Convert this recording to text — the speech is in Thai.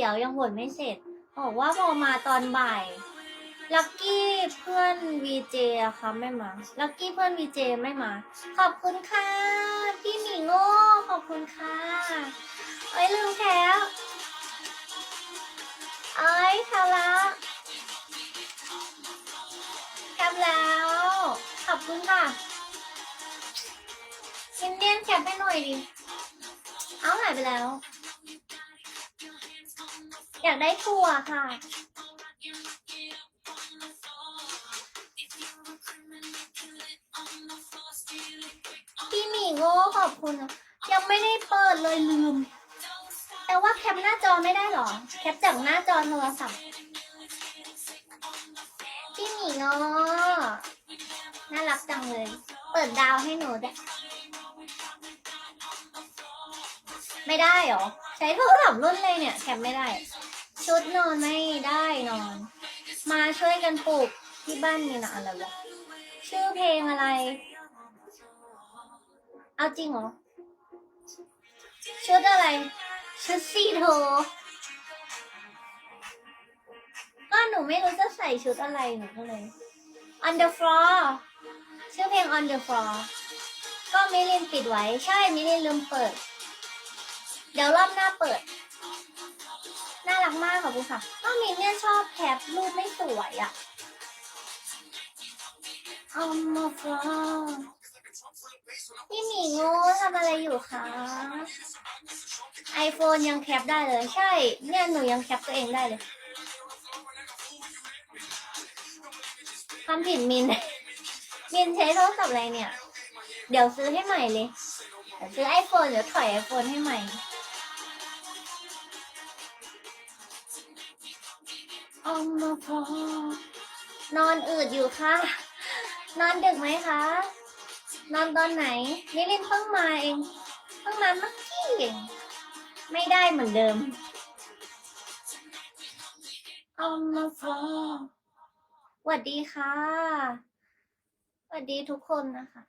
เดี๋ยวยังบ่นไม่เสร็จ บอกว่าพอมาตอนบ่าย ลักกี้เพื่อนวีเจอะค่ะไม่มา ลักกี้เพื่อนวีเจไม่มา ขอบคุณค่ะ พี่หมีโง่ขอบคุณค่ะเอ้ยลืมแคปเอ้ยแคปแล้วแคปแล้ว ขอบคุณค่ะอินเดียนแคปให้หน่อยดิ เอาหายไปแล้ว อยากได้ถั่วค่ะ พี่หมีโง่ขอบคุณ ยังไม่ได้เปิดเลยลืม แต่ว่าแคปหน้าจอไม่ได้หรอ แคปจากหน้าจอโทรศัพท์ พี่หมีโง่น่ารักจังเลย เปิดดาวให้หนูด้ไม่ได้หรอ ใช้โทรศัพท์รุ่นเลยเนี่ยแคปไม่ได้ ชุดนอนไม่ได้นอน มาช่วยกันปลูกที่บ้านมีนะอะไรวะชื่อเพลงอะไร เอาจริงเหรอ ชุดอะไร ชุดซีโท ก็หนูไม่รู้จะใส่ชุดอะไรหนูก็เลย On the floor ชื่อเพลง On the floor ก็มิลินปิดไว้ ใช่มิลินลืมเปิด เดี๋ยวรอบหน้าเปิด รักมากขอบคุณค่ะก็มินเนี่ยชอบแคปรูปไม่สวยอะ On the floor พี่หมีโง่ทำอะไรอยู่คะ iPhone ยังแคปได้เลย ใช่ เนี่ยหนูยังแคปตัวเองได้เลยความผิดมิน มินใช้โทรศัพท์อะไรเนี่ย เดี๋ยวซื้อให้ใหม่เลย ซื้อ iPhone เดี๋ยวถอย iPhone ให้ใหม่ ออมมาพอนอนอืดอยู่ค่ะ นอนดึกไหมคะ นอนตอนไหนนิลินเพิ่งมาเองเพิ่งมาเมื่อกี้เองไม่ได้เหมือนเดิมออมมาฟอสวัสดีค่ะสวัสดีทุกคนนะคะ